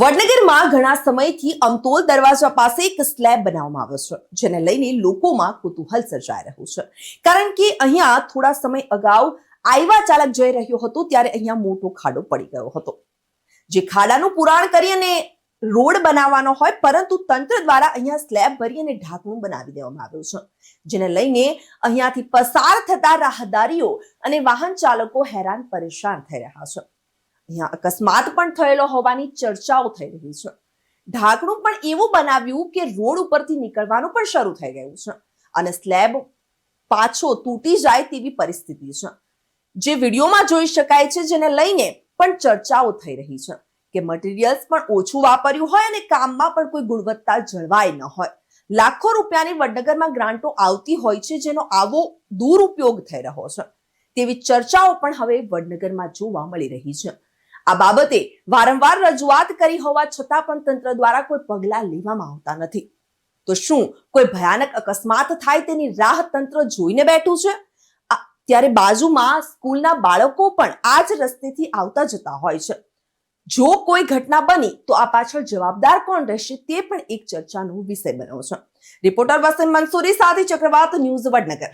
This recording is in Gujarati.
વડનગરમાં ઘણા સમયથી અમતોલ દરવાજા પાસે એક સ્લેબ બનાવવામાં આવ્યો છે, જેને લઈને લોકોમાં કુતૂહલ સર્જાઈ રહ્યું છે. કારણ કે અહીંયા થોડા સમય અગાઉ આઈવા ચાલક જઈ રહ્યો હતો, ત્યારે અહીંયા મોટો ખાડો પડી ગયો હતો. જે ખાડાનું પુરાણ કરી અને રોડ બનાવવાનો હોય, પરંતુ તંત્ર દ્વારા અહીંયા સ્લેબ ભરી અને ઢાંકણું બનાવી દેવામાં આવ્યું છે, જેને લઈને અહીંયાથી પસાર થતા રાહદારીઓ અને વાહન ચાલકો હેરાન પરેશાન થઈ રહ્યા છે. અહીંયા અકસ્માત પણ થયેલો હોવાની ચર્ચાઓ થઈ રહી છે. ઢાંકણું પણ એવું બનાવ્યું કે રોડ ઉપરથી નીકળવાનું પણ શરૂ થઈ ગયું છે અને સ્લેબ પાછો તૂટી જાય તેવી પરિસ્થિતિ છે. જે વિડીયોમાં જોઈ શકાય છે, જેને લઈને પણ ચર્ચાઓ થઈ રહી છે કે મટીરિયલ્સ પણ ઓછું વાપર્યું હોય અને કામમાં પણ કોઈ ગુણવત્તા જળવાય ન હોય. લાખો રૂપિયાની વડનગરમાં ગ્રાન્ટો આવતી હોય છે, જેનો આવો દુરુપયોગ થઈ રહ્યો છે. તેવી ચર્ચાઓ પણ હવે વડનગરમાં જોવા મળી રહી છે. આ બાબતે વારંવાર રજૂઆત કરી હોવા છતાં પણ તંત્ર દ્વારા કોઈ પગલાં લેવામાં આવતા નથી. તો શું કોઈ ભયાનક અકસ્માત થાય તેની રાહ તંત્ર જોઈને બેઠું છે? ત્યારે બાજુમાં સ્કૂલના બાળકો પણ આ જ રસ્તેથી આવતા જતા હોય છે. જો કોઈ ઘટના બની તો આ પાછળ જવાબદાર કોણ રહેશે તે પણ એક ચર્ચાનો વિષય બન્યો છે. રિપોર્ટર વસીમ મંસૂરી, સાથે ચક્રવાત, ન્યૂઝ વડનગર.